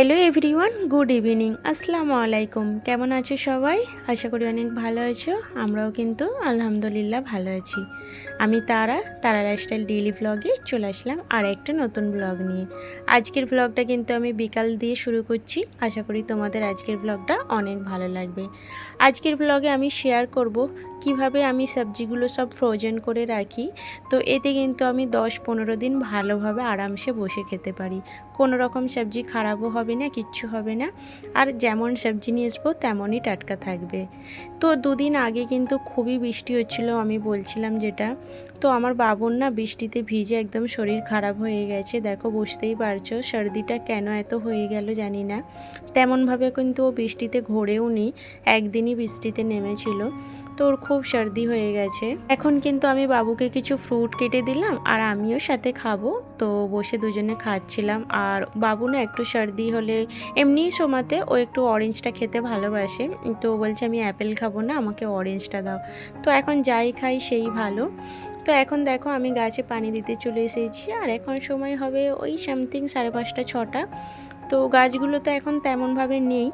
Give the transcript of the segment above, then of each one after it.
Hello everyone, good evening. আসসালামু আলাইকুম। কেমন আছো সবাই? আশা করি অনেক ভালো আছো। আমরাও কিন্তু আলহামদুলিল্লাহ ভালো আছি। আমি তারা তারা লাইফস্টাইল ডেইলি ব্লগে চলে আসলাম আর একটা নতুন ব্লগ নিয়ে। আজকের ব্লগটা কিন্তু আমি বিকাল দিয়ে শুরু করছি। আশা করি তোমাদের আজকের ব্লগটা অনেক ভালো লাগবে। আজকের ব্লগে আমি শেয়ার করব কীভাবে আমি সবজিগুলো সব ফ্রোজেন করে রাখি। তো এতে কিন্তু আমি দশ পনেরো দিন ভালোভাবে আরামসে বসে খেতে পারি। কোনো রকম সবজি খারাপও হবে না, কিচ্ছু হবে না। আর যেমন সবজি নিয়ে আসব, তেমনই টাটকা থাকবে। তো দুদিন আগে কিন্তু খুবই বৃষ্টি হচ্ছিল, আমি বলছিলাম যেটা। তো আমার বাবুর না বৃষ্টিতে ভিজে একদম শরীর খারাপ হয়ে গেছে, দেখো বুঝতেই পারছ সর্দিটা কেন এত হয়ে গেল জানি না। তেমনভাবে কিন্তু ও বৃষ্টিতে ঘোরেও নি, একদিনই বৃষ্টিতে নেমেছিল। তো ওর খুব সর্দি হয়ে গেছে। এখন কিন্তু আমি বাবুকে কিছু ফ্রুট কেটে দিলাম আর আমিও সাথে খাব। তো বসে দুজনে খাচ্ছিলাম আর বাবু না একটু সর্দি হলে এমনি সময়তে ও একটু অরেঞ্জটা খেতে ভালোবাসে। তো বলছে, আমি অ্যাপেল খাব না, আমাকে অরেঞ্জটা দাও। তো এখন যাই খাই সেই ভালো। তো এখন দেখো আমি গাছে পানি দিতে চলে এসেছি আর এখন সময় হবে ওই সামথিং সাড়ে পাঁচটা, ছটা। তো গাছগুলো তো এখন তেমনভাবে নেই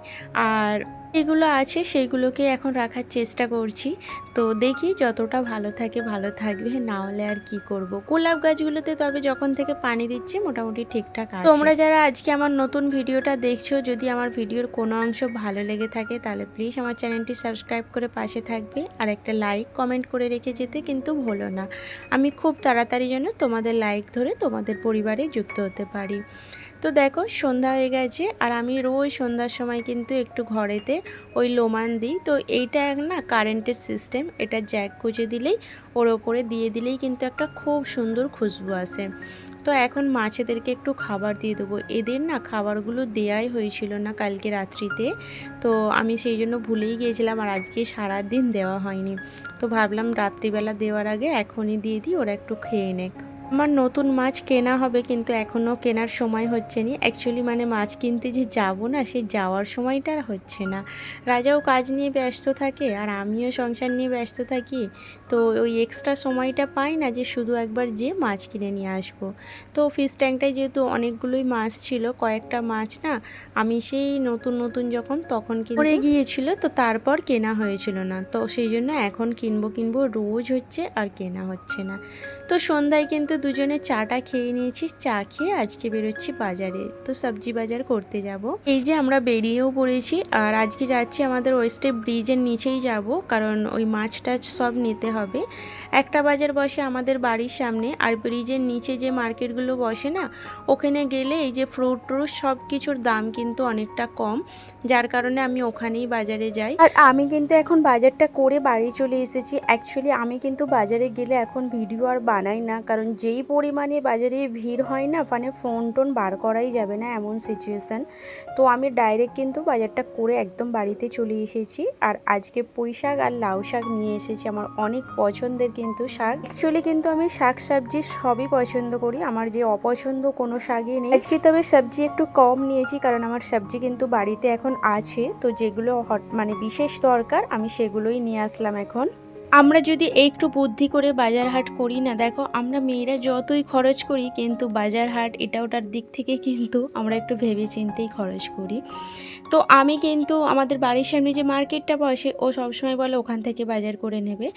আর যেগুলো আছে সেইগুলোকে এখন রাখার চেষ্টা করছি। তো দেখি যতটা ভালো থাকে, ভালো থাকবে। না হলে আর কি করব? গোলাপ গাছগুলোতে তবে যখন থেকে পানি দিচ্ছি, মোটামুটি ঠিকঠাক আছে। তোমরা যারা আজকে আমার নতুন ভিডিওটা দেখছ, যদি আমার ভিডিওর কোনো অংশ ভালো লেগে থাকে, তাহলে প্লিজ আমার চ্যানেলটি সাবস্ক্রাইব করে পাশে থাকবে। আর একটা লাইক কমেন্ট করে রেখে যেতে কিন্তু ভুলো না। আমি খুব তাড়াতাড়ি যেন তোমাদের লাইক ধরে তোমাদের পরিবারে যুক্ত হতে পারি। তো দেখো, সন্ধ্যা হয়ে গেছে, আর আমি রোজ সন্ধ্যার সময় কিন্তু একটু ঘরেতে ওই লোমান দিই। তো এইটা এক না কারেন্টের সিস্টেম এটা জ্যাক গুঁজে দিলেই, ওর ওপরে দিয়ে দিলেই কিন্তু একটা খুব সুন্দর খুশবু আসে। তো এখন মাছেদেরকে একটু খাবার দিয়ে দেবো। এদের না খাবারগুলো দেয়াই হয়েছিল না কালকে রাত্রিতে। তো আমি সেই জন্য ভুলেই গিয়েছিলাম আর আজকে সারা দিন দেওয়া হয়নি। তো ভাবলাম রাত্রিবেলা দেওয়ার আগে এখনই দিয়ে দিই, ওরা একটু খেয়ে নেক। আমার নতুন মাছ কেনা হবে কিন্তু এখনও কেনার সময় হচ্ছে না। অ্যাকচুয়ালি মানে মাছ কিনতে যে যাব না, সেই যাওয়ার সময়টা আর হচ্ছে না। রাজাও কাজ নিয়ে ব্যস্ত থাকে আর আমিও সংসার নিয়ে ব্যস্ত থাকি। তো ওই এক্সট্রা সময়টা পাই না যে শুধু একবার যে মাছ কিনে নিয়ে আসব। তো ফিশ ট্যাঙ্কটায় যেহেতু অনেকগুলোই মাছ ছিল, কয়েকটা মাছ না, আমি সেই নতুন নতুন যখন তখন পড়ে গিয়েছিল তো তারপর কেনা হয়েছিল না। তো সেই জন্য এখন কিনবো কিনবো রোজ হচ্ছে আর কেনা হচ্ছে না। তো সন্ধ্যায় কিন্তু দুজনে চাটা খেয়ে নিয়েছি, চা খেয়ে আজকে বেরোচ্ছি বাজারে। তো সবজি বাজার করতে যাব। এই যে আমরা বেরিয়েও পড়েছি আর আজকে যাচ্ছি আমাদের ওয়েস্টে ব্রিজের নিচেই যাব, কারণ ওই মাছ টাছ সব নিতে হবে। একটা বাজার বসে আমাদের বাড়ির সামনে আর ব্রিজের নিচে যে মার্কেটগুলো বসে না, ওখানে গেলে এই যে ফ্রুট ট্রুট সব কিছুর দাম কিন্তু অনেকটা কম। যার কারণে আমি ওখানেই বাজারে যাই। আর আমি কিন্তু এখন বাজারটা করে বাড়ি চলে এসেছি। অ্যাকচুয়ালি আমি কিন্তু বাজারে গেলে এখন ভিডিও আর বানাই না। কারণ যেই পরিমাণে বাজারে ভিড় হয় না মানে ফোন টোন বার করাই যাবে না এমন সিচুয়েশান তো আমি ডাইরেক্ট কিন্তু বাজারটা করে একদম বাড়িতে চলে এসেছি। আর আজকে পুঁই শাক আর লাউ শাক নিয়ে এসেছি। আমার অনেক পছন্দের কিন্তু শাক। অ্যাকচুয়ালি কিন্তু আমি শাক সবজি সবই পছন্দ করি। আমার যে অপছন্দ কোনো শাকই নেই। আজকে তবে সবজি একটু কম নিয়েছি, কারণ আমার সবজি কিন্তু বাড়িতে এখন আছে। তো যেগুলো হট- মানে বিশেষ দরকার, আমি সেগুলোই নিয়ে আসলাম এখন। আমরা যদি একটু বুদ্ধি করে বাজার হাট করি না, দেখো আমরা মেয়েরা যতই খরচ করি, কিন্তু বাজার হাট এটা ওটার দিক থেকে কিন্তু আমরা একটু ভেবে চিন্তেই খরচ করি। তো আমি কিন্তু আমাদের বাড়ির সামনে যে মার্কেটটা বসে, ও সবসময় বলে ওখান থেকে বাজার করে নেবে।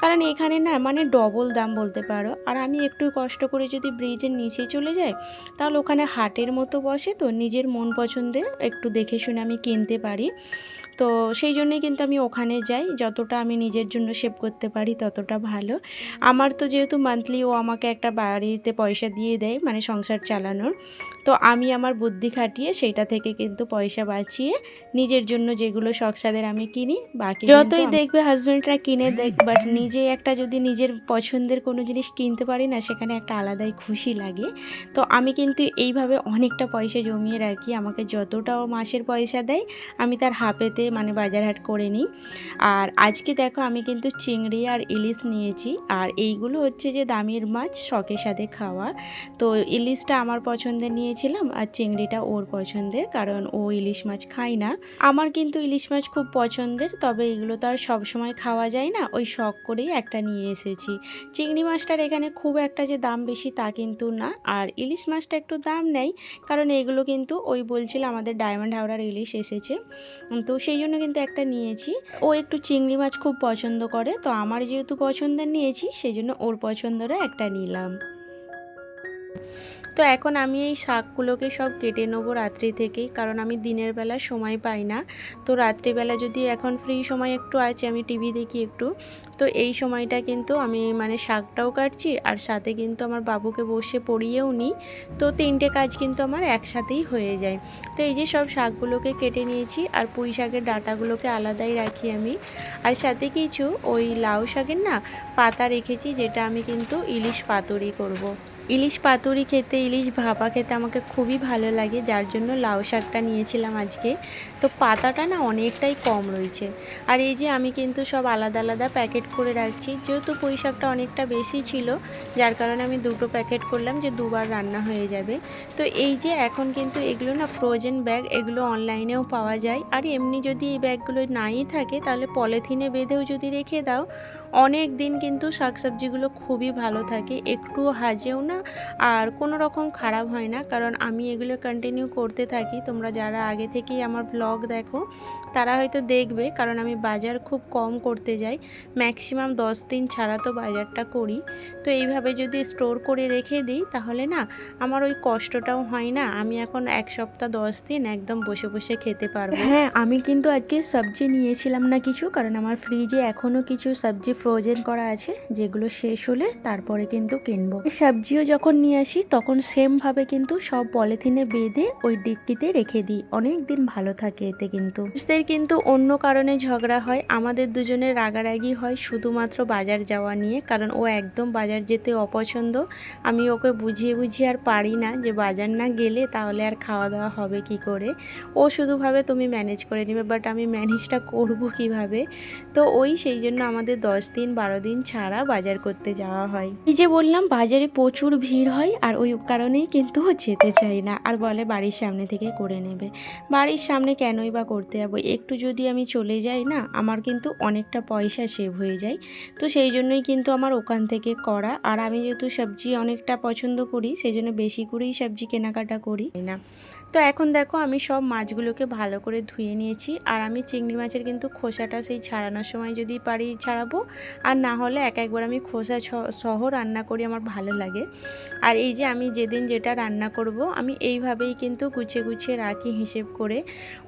কারণ এখানে না মানে ডবল দাম বলতে পারো। আর আমি একটু কষ্ট করে যদি ব্রিজের নিচে চলে যাই, তাহলে ওখানে হাটের মতো বসে তো নিজের মন পছন্দের একটু দেখে শুনে আমি কিনতে পারি। তো সেই জন্যই কিন্তু আমি ওখানে যাই। যতটা আমি নিজের জন্য সেভ করতে পারি ততটা ভালো। আমার তো যেহেতু মান্থলি ও আমাকে একটা বাড়িতে পয়সা দিয়ে দেয় মানে সংসার চালানোর। তো আমি আমার বুদ্ধি খাটিয়ে সেইটা থেকে কিন্তু পয়সা বাঁচিয়ে নিজের জন্য যেগুলো শখসাদের আমি কিনি বাকি যতই দেখবে হাজব্যান্ডরা কিনে দেখ বাট নিজে একটা যদি নিজের পছন্দের কোনো জিনিস কিনতে পারি না সেখানে একটা আলাদাই খুশি লাগে। তো আমি কিন্তু এইভাবে অনেকটা পয়সা জমিয়ে রাখি। আমাকে যতটাও মাসের পয়সা দেয় আমি তার হাফেতে মানে বাজার হাট করে নিই। আর আজকে দেখো আমি কিন্তু চিংড়ি আর ইলিশ নিয়েছি। আর এইগুলো হচ্ছে যে দামির মাছ, শখের সাথে খাওয়া। তো ইলিশটা আমার পছন্দের নিয়েছিলাম আর চিংড়িটা ওর পছন্দের, কারণ ও ইলিশ মাছ খায় না। আমার কিন্তু ইলিশ মাছ খুব পছন্দের, তবে এগুলো তো আর সবসময় খাওয়া যায় না। ওই শখ করেই একটা নিয়ে এসেছি। চিংড়ি মাছটার এখানে খুব একটা যে দাম বেশি তা কিন্তু না। আর ইলিশ মাছটা একটু দাম নেই, কারণ এগুলো কিন্তু ওই বলছিল আমাদের ডায়মন্ড হাওড়ার ইলিশ এসেছে। তো সেই জন্য কিন্তু একটা নিয়েছি। ও একটু চিংড়ি মাছ খুব পছন্দ করে, তো আমার যেহেতু পছন্দের নিয়েছি সেই জন্য ওর পছন্দরও একটা নিলাম। তো এখন আমি এই শাকগুলোকে সব কেটে নেব রাত্রি থেকেই, কারণ আমি দিনের বেলা সময় পাই না। তো রাত্রিবেলা যদি এখন ফ্রি সময় একটু আছে, আমি টিভি দেখি একটু। তো এই সময়টা কিন্তু আমি মানে শাকটাও কাটছি, আর সাথে কিন্তু আমার বাবুকে বসে পড়িয়েও নিই। তো তিনটে কাজ কিন্তু আমার একসাথেই হয়ে যায়। তো এই যে সব শাকগুলোকে কেটে নিয়েছি, আর পুঁই শাকের ডাঁটাগুলোকে আলাদাই রাখি আমি। আর সাথে কিছু ওই লাউ শাকের না পাতা রেখেছি, যেটা আমি কিন্তু ইলিশ পাতুরি করব। ইলিশ পাতুরি খেতে, ইলিশ ভাপা খেতে আমাকে খুবই ভালো লাগে, যার জন্য লাউ শাকটা নিয়েছিলাম আজকে। তো পাতাটা না অনেকটাই কম রয়েছে। আর এই যে আমি কিন্তু সব আলাদা আলাদা প্যাকেট করে রাখছি, যেহেতু পুঁই শাকটা অনেকটা বেশি ছিল, যার কারণে আমি দুটো প্যাকেট করলাম যে দুবার রান্না হয়ে যাবে। তো এই যে এখন কিন্তু এগুলো না ফ্রোজেন ব্যাগ এগুলো অনলাইনেও পাওয়া যায়। আর এমনি যদি এই ব্যাগগুলো নাই থাকে, তাহলে পলিথিনে বেঁধেও যদি রেখে দাও অনেক দিন কিন্তু শাকসবজিগুলো খুবই ভালো থাকে একটু হাজেও না আর কোনো রকম খারাপ হয় না। কারণ আমি এগুলো কন্টিনিউ করতে থাকি। তোমরা যারা আগে থেকেই আমার ব্লগ দেখো, তারা হয়তো দেখবে। কারণ আমি বাজার খুব কম করতে যাই। ম্যাক্সিমাম দশ দিন ছাড়া তো বাজারটা করি। তো এইভাবে যদি স্টোর করে রেখে দিই, তাহলে না আমার ওই কষ্টটাও হয় না। আমি এখন এক সপ্তাহ দশ দিন একদম বসে বসে খেতে পারব। হ্যাঁ আমি কিন্তু আজকে সবজি নিয়েছিলাম না কিছু। কারণ আমার ফ্রিজে এখনও কিছু সবজি ফ্রোজেন করা আছে, যেগুলো শেষ হলে তারপরে কিন্তু কিনবো। সবজিও যখন নিয়ে আসি, তখন সেমভাবে কিন্তু সব পলিথিনে বেঁধে ওই ডিক্কিতে রেখে দিই। অনেক দিন ভালো থাকে এতে কিন্তু। কিন্তু অন্য কারণে ঝগড়া হয়, আমাদের দুজনের রাগারাগি হয় শুধুমাত্র বাজার যাওয়া নিয়ে, কারণ ও একদম বাজার যেতে অপছন্দ। আমি ওকে বুঝিয়ে বুঝিয়ে আর পারি না যে বাজার না গেলে তাহলে আর খাওয়া দাওয়া হবে কি করে। ও শুধুভাবে তুমি ম্যানেজ করে নেবে বাট আমি ম্যানেজটা করব কীভাবে? তো ওই সেই জন্য আমাদের দশ দিন বারো দিন ছাড়া বাজার করতে যাওয়া হয়। এই যে বললাম বাজারে প্রচুর ভিড় হয় আর ওই কারণেই কিন্তু যেতে চাই না। আর বলে বাড়ির সামনে থেকে করে নেবে। বাড়ির সামনে কেনই বা করতে যাব? একটু যদি আমি চলে যাই না আমার কিন্তু অনেকটা পয়সা সেভ হয়ে যায়। তো সেই জন্যই কিন্তু আমার ওখান থেকে করা আর আমি যেহেতু সবজি অনেকটা পছন্দ করি সেই জন্য বেশি করেই সবজি কেনাকাটা করি। না। তো এখন দেখো আমি সব মাছগুলোকে ভালো করে ধুয়ে নিয়েছি। আর আমি চিংড়ি মাছের কিন্তু খোসাটা সেই ছাড়ানোর সময় যদি পারি ছাড়াবো আর না হলে এক একবার আমি খোসা সহ রান্না করি, আমার ভালো লাগে। আর এই যে আমি যেদিন যেটা রান্না করব, আমি এইভাবেই কিন্তু গুছিয়ে গুছিয়ে রাখি হিসেব করে।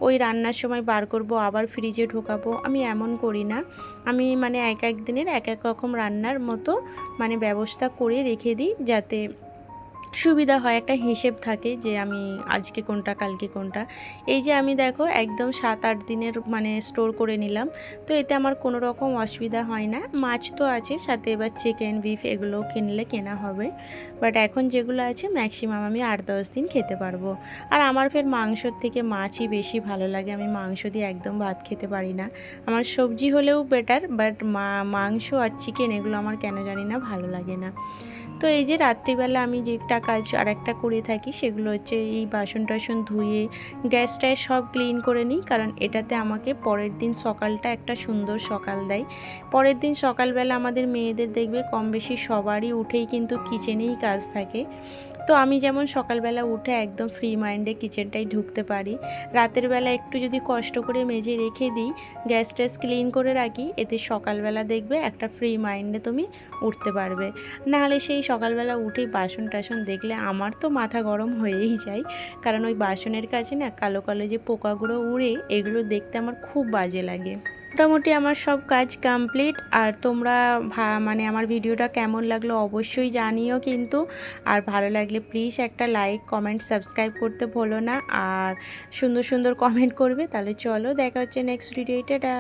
ওই রান্নার সময় বার করব, আবার ফ্রিজে ঢোকাবো, আমি এমন করি না। আমি মানে এক এক দিনের এক এক রকম রান্নার মতো মানে ব্যবস্থা করে রেখে দিই, যাতে সুবিধা হয়, একটা হিসেব থাকে যে আমি আজকে কোনটা, কালকে কোনটা। এই যে আমি দেখো একদম সাত আট দিনের মানে স্টোর করে নিলাম, তো এতে আমার কোনো রকম অসুবিধা হয় না। মাছ তো আছে, সাথে এবার চিকেন বিফ এগুলো কিনলে কেনা হবে। বাট এখন যেগুলো আছে ম্যাক্সিমাম আমি আট দশ দিন খেতে পারব। আর আমার ফের মাংসর থেকে মাছই বেশি ভালো লাগে, আমি মাংস দিয়ে একদম ভাত খেতে পারি না। আমার সবজি হলেও বেটার বাট মাংস আর চিকেন এগুলো আমার কেন জানি না ভালো লাগে না। তো এই যে রাত্রিবেলা আমি যেটা কাজ আর একটা করে থাকি, সেগুলো হচ্ছে এই বাসন টাসন ধুয়ে, গ্যাস ট্যাস সব ক্লিন করে নিই, কারণ এটাতে আমাকে পরের দিন সকালটা একটা সুন্দর সকাল দেয়। পরের দিন সকালবেলা আমাদের মেয়েদের দেখবে কম বেশি সবারই উঠেই কিন্তু কিচেনেই কাজ থাকে। তো আমি যেমন সকালবেলা উঠে একদম ফ্রি মাইন্ডে কিচেনটাই ঢুকতে পারি, রাতের বেলা একটু যদি কষ্ট করে মেজে রেখে দিই গ্যাস ট্যাস ক্লিন করে রাখি, এতে সকালবেলা দেখবে একটা ফ্রি মাইন্ডে তুমি উঠতে পারবে। নাহলে সেই সকালবেলা উঠেই বাসন টাসন দেখলে আমার তো মাথা গরম হয়েই যায়, কারণ ওই বাসনের কাছে না কালো কালো যে পোকাগুলো উড়ে, এগুলো দেখতে আমার খুব বাজে লাগে। মোটামুটি আমার সব কাজ কমপ্লিট আর তোমরা মানে আমার ভিডিওটা কেমন লাগল অবশ্যই জানিও কিন্তু। আর ভালো লাগলে প্লিজ একটা লাইক কমেন্ট সাবস্ক্রাইব করতে ভুলো না। আর সুন্দর সুন্দর কমেন্ট করবে। তাহলে চলো দেখা হচ্ছে নেক্সট ভিডিও টাটা।